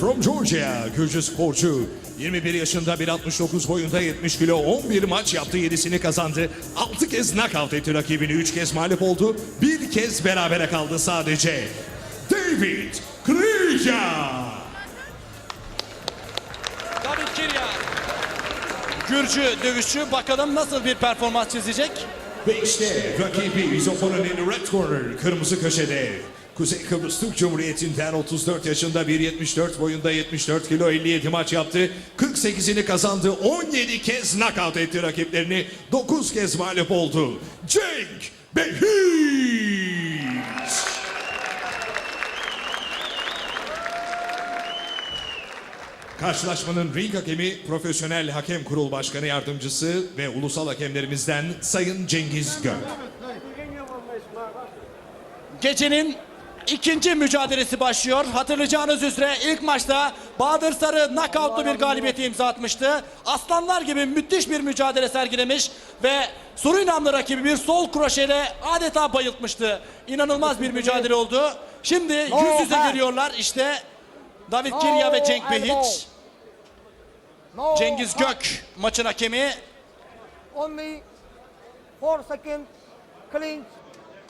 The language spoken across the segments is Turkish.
from Georgia, Gürcü sporcu. 21 yaşında 1.69 boyunda 70 kilo 11 maç yaptı 7'sini kazandı. 6 kez knockout etti rakibini 3 kez mağlup oldu. Bir kez berabere kaldı sadece. David Krija. David Kirya. Gürcü dövüşçü bakalım nasıl bir performans çizecek. Ve işte rakibi his opponent in the red corner, kırmızı köşede. Kuzey Kıbrıs Türk Cumhuriyeti'nden 34 yaşında 1.74 boyunda 74 kilo 57 maç yaptı. 48'ini kazandı. 17 kez knockout etti rakiplerini. 9 kez mağlup oldu. Cenk Behit. Karşılaşmanın ring hakemi Profesyonel Hakem Kurul Başkanı Yardımcısı ve ulusal hakemlerimizden Sayın Cengiz Gök. Gecenin ikinci mücadelesi başlıyor. Hatırlayacağınız üzere ilk maçta Bahadır Sarı knockoutlu bir galibiyeti imza atmıştı. Aslanlar gibi müthiş bir mücadele sergilemiş ve Surinamlı rakibi bir sol kroşeyle adeta bayıltmıştı. İnanılmaz bir mücadele oldu. Şimdi yüz yüze giriyorlar. İşte David Kirya ve Cenk Behiç. Cengiz Gök maçın hakemi. Only 4 second clinch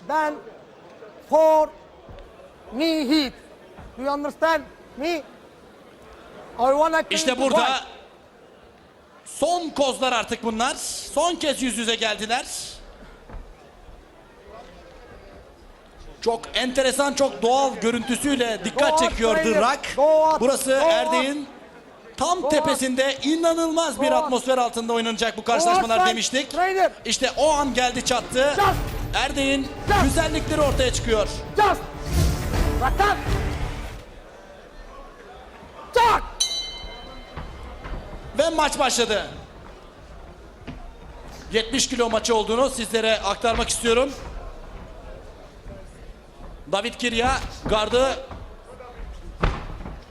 then 4 me heat. Do you understand me? I wanna İşte burada son kozlar artık bunlar. Son kez yüz yüze geldiler. Çok enteresan, çok doğal görüntüsüyle dikkat çekiyor The Burası Erdeğin tam tepesinde inanılmaz bir atmosfer altında oynanacak bu karşılaşmalar demiştik. İşte o an geldi çattı. Erdeğin güzellikleri ortaya çıkıyor. Attack. Jack. Ve maç başladı. 70 kilo maçı olduğunu sizlere aktarmak istiyorum. David Kirya gardı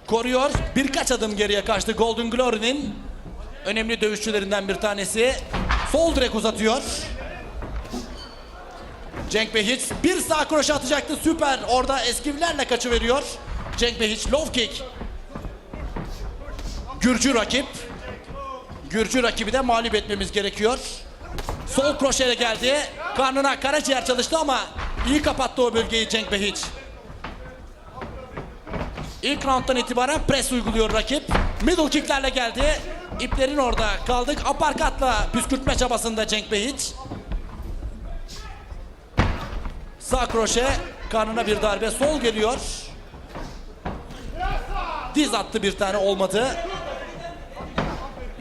koruyor. Birkaç adım geriye kaçtı. Golden Glory'nin önemli dövüşçülerinden bir tanesi. Sol direk uzatıyor. Cenk Behiç bir sağ kroşe atacaktı. Süper. Orada eskivlerle kaçıveriyor. Cenk Behiç low kick. Gürcü rakip. Gürcü rakibi de mağlup etmemiz gerekiyor. Sol kroşeyle geldi. Karnına karaciğer çalıştı ama iyi kapattı o bölgeyi Cenk Behiç. İlk rounddan itibaren pres uyguluyor rakip. Middle kicklerle geldi. İplerin orada kaldık. Aparkatla püskürtme çabasında Cenk Behiç. Sağ kroşe karnına bir darbe. Sol geliyor. Diz attı bir tane olmadı.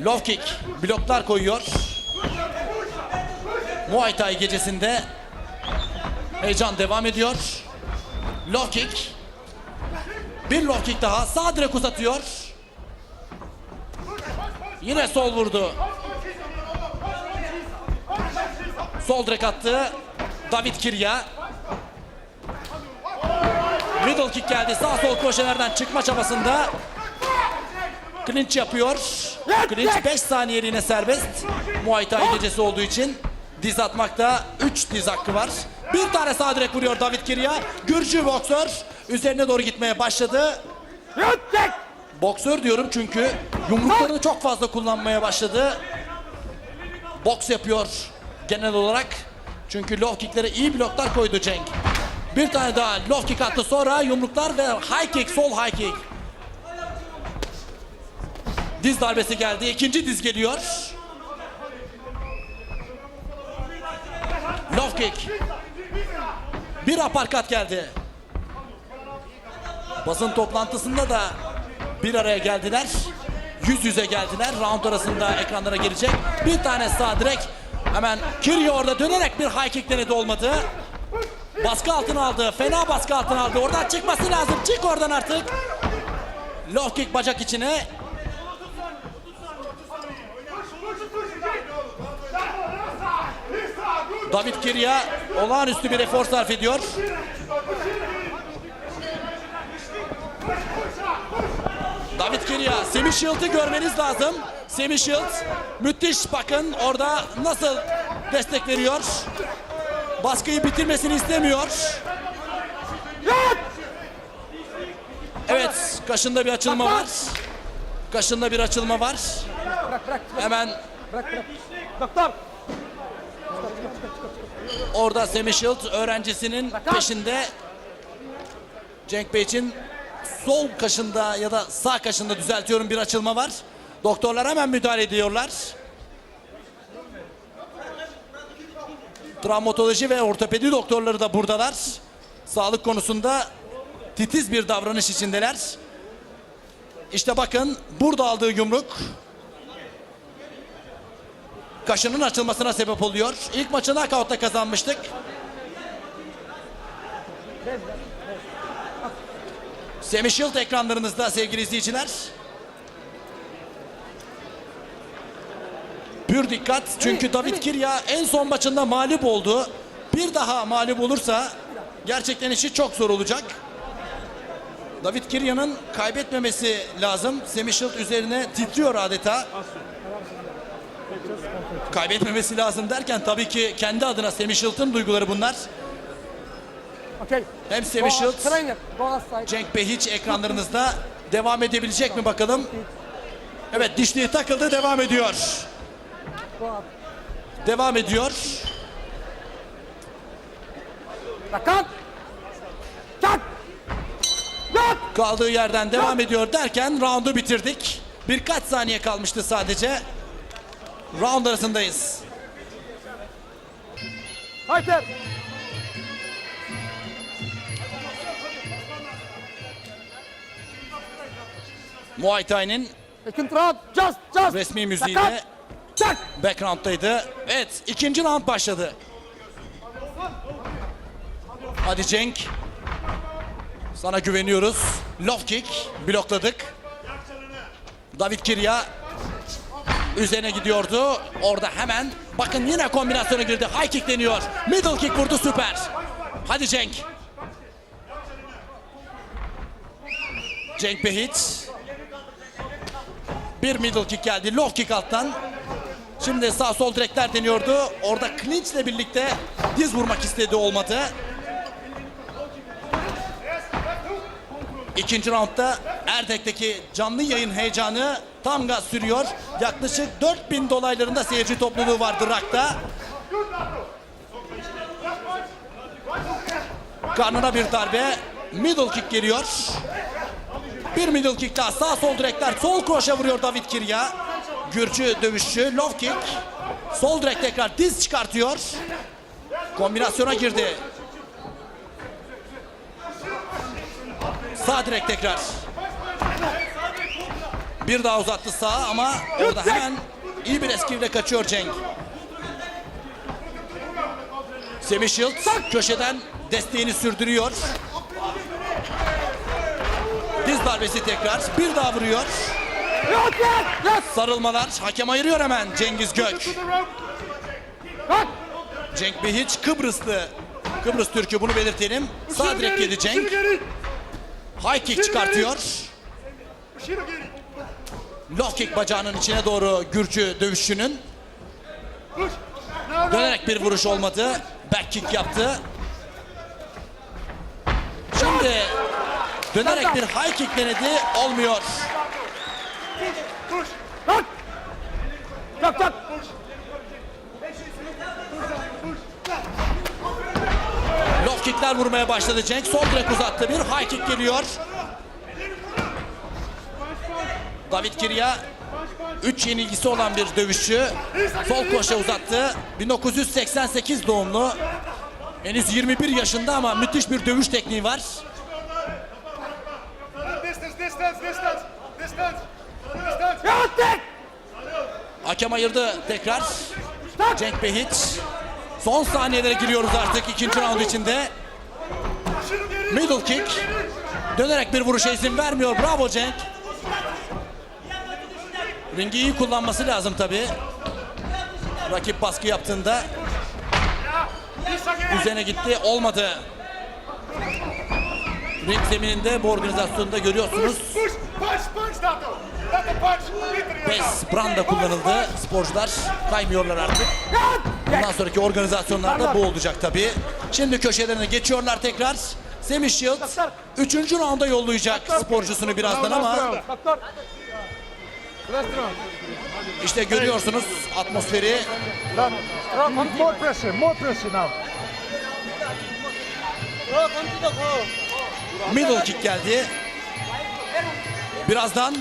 Low kick bloklar koyuyor. Muay Thai gecesinde heyecan devam ediyor. Low kick. Bir low kick daha. Sağ direk uzatıyor. Yine sol vurdu. Sol direk attı. David Kirya. Middle kick geldi. Sağ sol koşelerden çıkma çabasında. Clinch yapıyor. Clinch 5 saniyeliğine serbest. Muay Thai gecesi olduğu için diz atmakta 3 diz hakkı var. Bir tane sağ direk vuruyor David Kirya. Gürcü boksör üzerine doğru gitmeye başladı. Boksör diyorum çünkü yumruklarını çok fazla kullanmaya başladı. Boks yapıyor genel olarak. Çünkü low kicklere iyi bloklar koydu Cenk. Bir tane daha low kick attı sonra yumruklar ve high kick, sol high kick. Diz darbesi geldi. ikinci diz geliyor. Low kick. Bir aparkat geldi. Basın toplantısında da bir araya geldiler. Yüz yüze geldiler. Round arasında ekranlara gelecek. Bir tane sağ direk. Hemen Kirya orada dönerek bir high kick denedi olmadı. Baskı altına aldı. Fena baskı altına aldı. Oradan çıkması lazım. Çık oradan artık. Low kick bacak içine. David Kirya olağanüstü bir efor sarf ediyor. David Kirya, Semih Shield'ı görmeniz lazım. Semih Shield müthiş bakın orada nasıl destek veriyor. Baskıyı bitirmesini istemiyor. Evet Kaşında bir açılma var. Kaşında bir açılma var. Hemen. Doktor. orada Semih Shield öğrencisinin peşinde. Cenk Bey için sol kaşında ya da sağ kaşında düzeltiyorum bir açılma var. Doktorlar hemen müdahale ediyorlar. Travmatoloji ve ortopedi doktorları da buradalar. Sağlık konusunda titiz bir davranış içindeler. İşte bakın burada aldığı yumruk kaşının açılmasına sebep oluyor. İlk maçı knockout'ta kazanmıştık. Semih Shield ekranlarınızda sevgili izleyiciler. Pür dikkat çünkü David Kirya en son maçında mağlup oldu. Bir daha mağlup olursa gerçekten işi çok zor olacak. David Kirya'nın kaybetmemesi lazım. Semih üzerine titriyor adeta. Kaybetmemesi lazım derken tabii ki kendi adına Semih duyguları bunlar. Hem Semih outside. Cenk Behiç ekranlarınızda devam edebilecek mi bakalım? Evet dişliği takıldı devam ediyor. Devam ediyor. Rakan. Çak. Yok. Kaldığı yerden devam ediyor derken roundu bitirdik. Birkaç saniye kalmıştı sadece. Round arasındayız. Fighter. Muay Thai'nin resmi müziği de Çak. background'daydı. Evet ikinci round başladı. Hadi Cenk. Sana güveniyoruz. Low kick blokladık. David Kirya üzerine gidiyordu. Orada hemen bakın yine kombinasyona girdi. High kick deniyor. Middle kick vurdu süper. Hadi Cenk. Cenk Behiç. Bir middle kick geldi. Low kick alttan. Şimdi sağ sol direkler deniyordu. Orada ile birlikte diz vurmak istedi olmadı. İkinci roundda Erdek'teki canlı yayın heyecanı tam gaz sürüyor. Yaklaşık 4000 dolaylarında seyirci topluluğu vardı Rak'ta. Karnına bir darbe. Middle kick geliyor. Bir middle kick daha sağ sol direkler sol kroşe vuruyor David Kirya. Gürcü dövüşçü low kick. Sol direk tekrar diz çıkartıyor. Kombinasyona girdi. Sağ direk tekrar. Bir daha uzattı sağa ama orada hemen iyi bir eskivle kaçıyor Cenk. Semih Shield köşeden desteğini sürdürüyor. Diz darbesi tekrar. Bir daha vuruyor. Sarılmalar. Hakem ayırıyor hemen Cengiz Gök. Cenk Behiç Kıbrıslı. Kıbrıs Türk'ü bunu belirtelim. Sağ direk yedi Cenk. High kick çıkartıyor. Low kick bacağının içine doğru Gürcü dövüşçünün. Dönerek bir vuruş olmadı. Back kick yaptı. Şimdi dönerek bir high kick denedi. Olmuyor. Kalk. Çak çak. Low kickler vurmaya başladı Cenk. Sol direk uzattı. Bir high kick geliyor. David Kirya 3 yenilgisi olan bir dövüşçü. Sol koşa uzattı. 1988 doğumlu. Henüz 21 yaşında ama müthiş bir dövüş tekniği var. Distance, distance, distance, distance, tek. Hakem ayırdı tekrar. Cenk Behiç. Son saniyelere giriyoruz artık ikinci round içinde. Middle kick. Dönerek bir vuruşa izin vermiyor. Bravo Cenk. Ringi iyi kullanması lazım tabi. Rakip baskı yaptığında üzerine gitti. Olmadı. Ring zemininde bu organizasyonda görüyorsunuz. Pes branda kullanıldı. Sporcular kaymıyorlar artık. Bundan sonraki organizasyonlarda bu olacak tabii. Şimdi köşelerine geçiyorlar tekrar. Semih Shields 3. raunda yollayacak sporcusunu birazdan ama işte görüyorsunuz atmosferi More pressure, more pressure now. middle kick geldi. Birazdan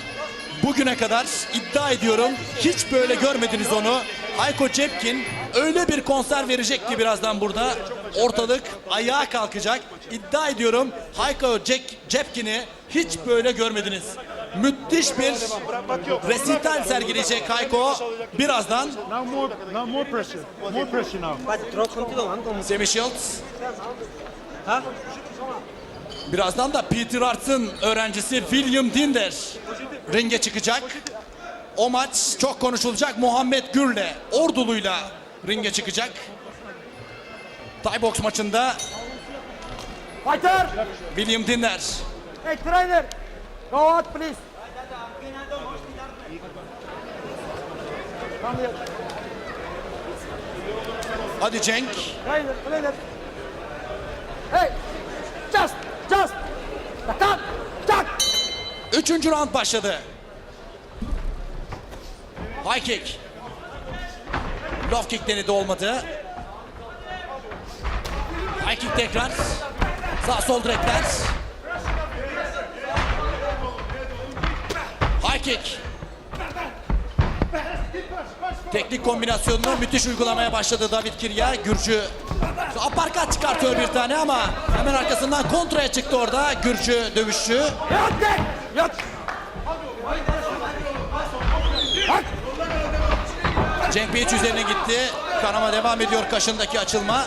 bugüne kadar iddia ediyorum hiç böyle görmediniz onu. Hayko Cepkin öyle bir konser verecek ki birazdan burada ortalık ayağa kalkacak. İddia ediyorum Hayko Cep- Cepkin'i hiç böyle görmediniz. Müthiş bir resital sergileyecek Hayko birazdan. Semih Shields. Birazdan da Peter Art'ın öğrencisi William Dinder ringe çıkacak. O maç çok konuşulacak. Muhammed Gür'le, Ordulu'yla ringe çıkacak. Thai box maçında Fighter. William Dinder. Hey trainer. Go out please. Hadi Cenk. Trainer, trainer. Hey. Doktor. Çak. Üçüncü round başladı. High kick. Low kick denedi olmadı. High kick tekrar. Sağ sol direkler. High kick. Teknik kombinasyonunu müthiş uygulamaya başladı David Kirya. Gürcü aparkat çıkartıyor bir tane ama hemen arkasından kontraya çıktı orada Gürcü dövüşçü. Cenk Bey üzerine gitti. Kanama devam ediyor kaşındaki açılma.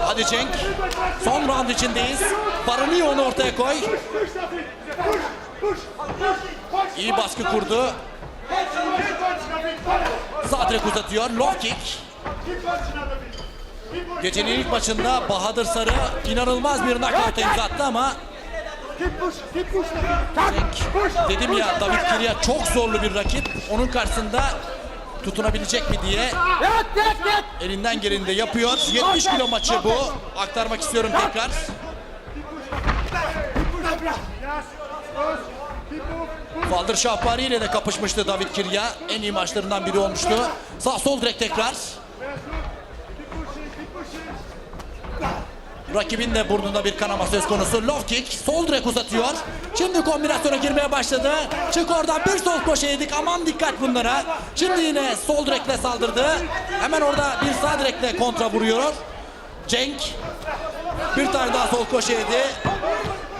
Hadi Cenk. Son round içindeyiz. Barını onu ortaya koy. İyi baskı kurdu. Sağ direk uzatıyor. Low kick. Gecenin ilk maçında Bahadır Sarı inanılmaz bir knockout imza attı ama dedim ya David Kirya çok zorlu bir rakip. Onun karşısında tutunabilecek mi diye elinden geleni de yapıyor. 70 kilo maçı bu. Aktarmak istiyorum tekrar. Faldır Şahbari ile de kapışmıştı David Kirya. En iyi maçlarından biri olmuştu. Sağ sol direkt tekrar. Rakibin de burnunda bir kanama söz konusu. Low kick. Sol direkt uzatıyor. Şimdi kombinasyona girmeye başladı. Çık oradan bir sol koşa yedik. Aman dikkat bunlara. Şimdi yine sol direkle saldırdı. Hemen orada bir sağ direkle kontra vuruyor. Cenk. Bir tane daha sol koşa yedi.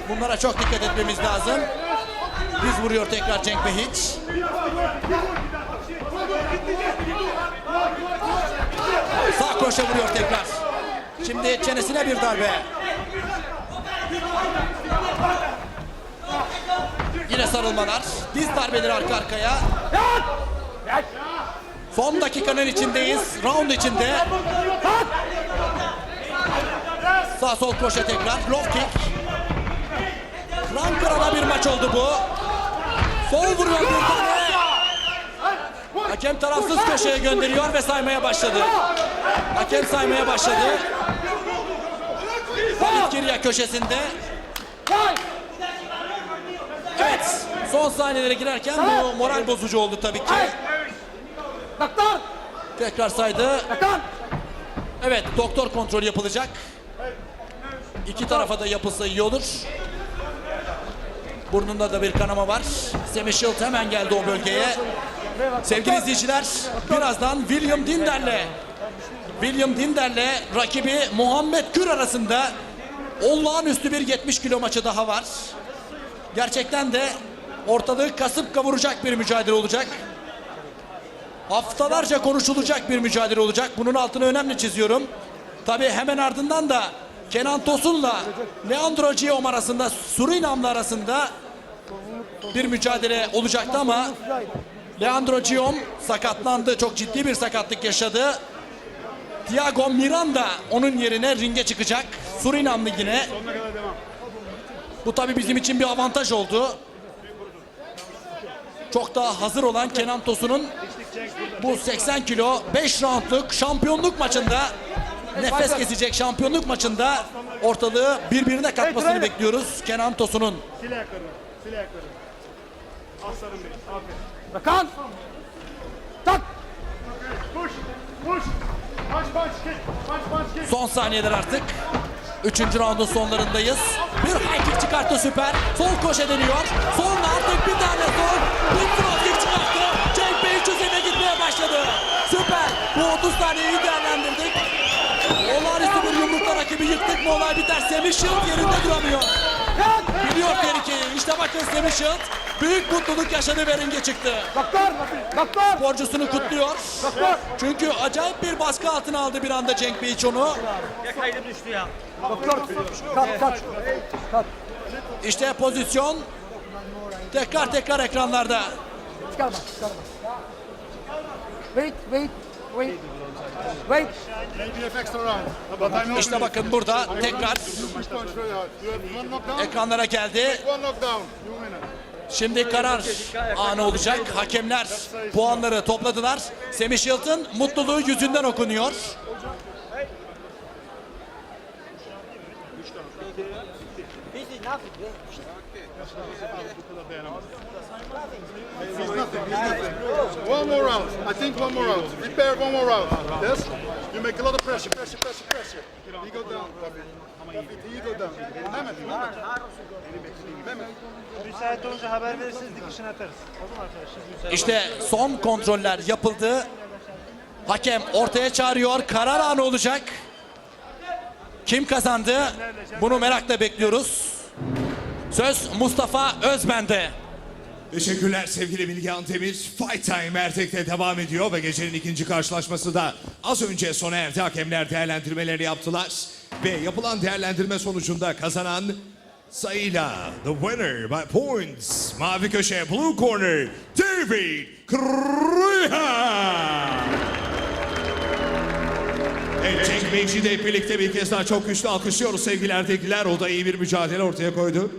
Bunlara çok dikkat etmemiz lazım. Diz vuruyor tekrar Cenk Behiç. Sağ kroşe vuruyor tekrar. Şimdi çenesine bir darbe. Yine sarılmalar. Diz darbeleri arka arkaya. Son dakikanın içindeyiz. Round içinde. Sağ sol kroşe tekrar. Low kick. Kran bir maç oldu bu. Sol vuruyor bir tane. Hakem tarafsız köşeye gönderiyor ve saymaya başladı. Hakem saymaya başladı. David Kirya köşesinde. Evet. Son saniyelere girerken bu moral bozucu oldu tabii ki. Doktor. Tekrar saydı. Evet doktor kontrolü yapılacak. İki tarafa da yapılsa iyi olur. Burnunda da bir kanama var. Semih hemen geldi o bölgeye. Sevgili izleyiciler birazdan William Dinder'le William Dinder'le rakibi Muhammed Kür arasında olağanüstü bir 70 kilo maçı daha var. Gerçekten de ortalığı kasıp kavuracak bir mücadele olacak. Haftalarca konuşulacak bir mücadele olacak. Bunun altını önemli çiziyorum. Tabii hemen ardından da Kenan Tosun'la Leandro Giom arasında, Surinam'la arasında bir mücadele olacaktı ama Leandro Giom sakatlandı. Çok ciddi bir sakatlık yaşadı. Thiago Miranda onun yerine ringe çıkacak. Surinamlı yine. Bu tabii bizim için bir avantaj oldu. Çok daha hazır olan Kenan Tosun'un bu 80 kilo 5 roundluk şampiyonluk maçında nefes kesecek şampiyonluk maçında ortalığı birbirine katmasını bekliyoruz. Kenan Tosun'un. Aslanım benim. Aferin. Rakan. Tak. Push. Push. Punch punch kick. Punch punch kick. Son saniyeler artık. Üçüncü raundun sonlarındayız. Bir high kick çıkarttı süper. Sol koşe deniyor. Sonra artık bir tane sol. Bir kick çıkarttı. Cenk Bey üzerine gitmeye başladı. Süper. Bu 30 saniyeyi değerlendirdik. Olağanüstü bir yumrukla rakibi yıktık mı olay biter. Semih Shield yerinde duramıyor. Biliyor tehlikeyi. İşte bakın Semih Shield büyük mutluluk yaşadı ve ringe çıktı. Doktor. Doktor. Sporcusunu kutluyor. Doktor. Çünkü acayip bir baskı altına aldı bir anda Cenk Bey onu. Doktor. Kat kat. Kat. İşte pozisyon tekrar tekrar ekranlarda. Çıkarma. Çıkarma. Wait. Wait. Wait. Wait. İşte bakın burada tekrar ekranlara geldi. You. Şimdi karar anı olacak. Hakemler puanları topladılar. Semih Shield'ın mutluluğu yüzünden okunuyor. One more round. I think one more round. Prepare one more round. Yes? You make a lot of pressure, pressure, pressure, pressure. He go down, Müsait olunca haber verirsiniz dikişini atarız. İşte son kontroller yapıldı. Hakem ortaya çağırıyor. Karar anı olacak. Kim kazandı? Bunu merakla bekliyoruz. Söz Mustafa Özben'de. Teşekkürler sevgili Bilgehan Demir. Fight Time Erdek'te devam ediyor ve gecenin ikinci karşılaşması da az önce sona erdi. Hakemler değerlendirmeleri yaptılar. Ve yapılan değerlendirme sonucunda kazanan sayıyla the winner by points mavi köşe blue corner David Kruya. Evet Cenk Beyci'yi de birlikte bir kez daha çok güçlü alkışlıyoruz sevgili Erdekliler. O da iyi bir mücadele ortaya koydu.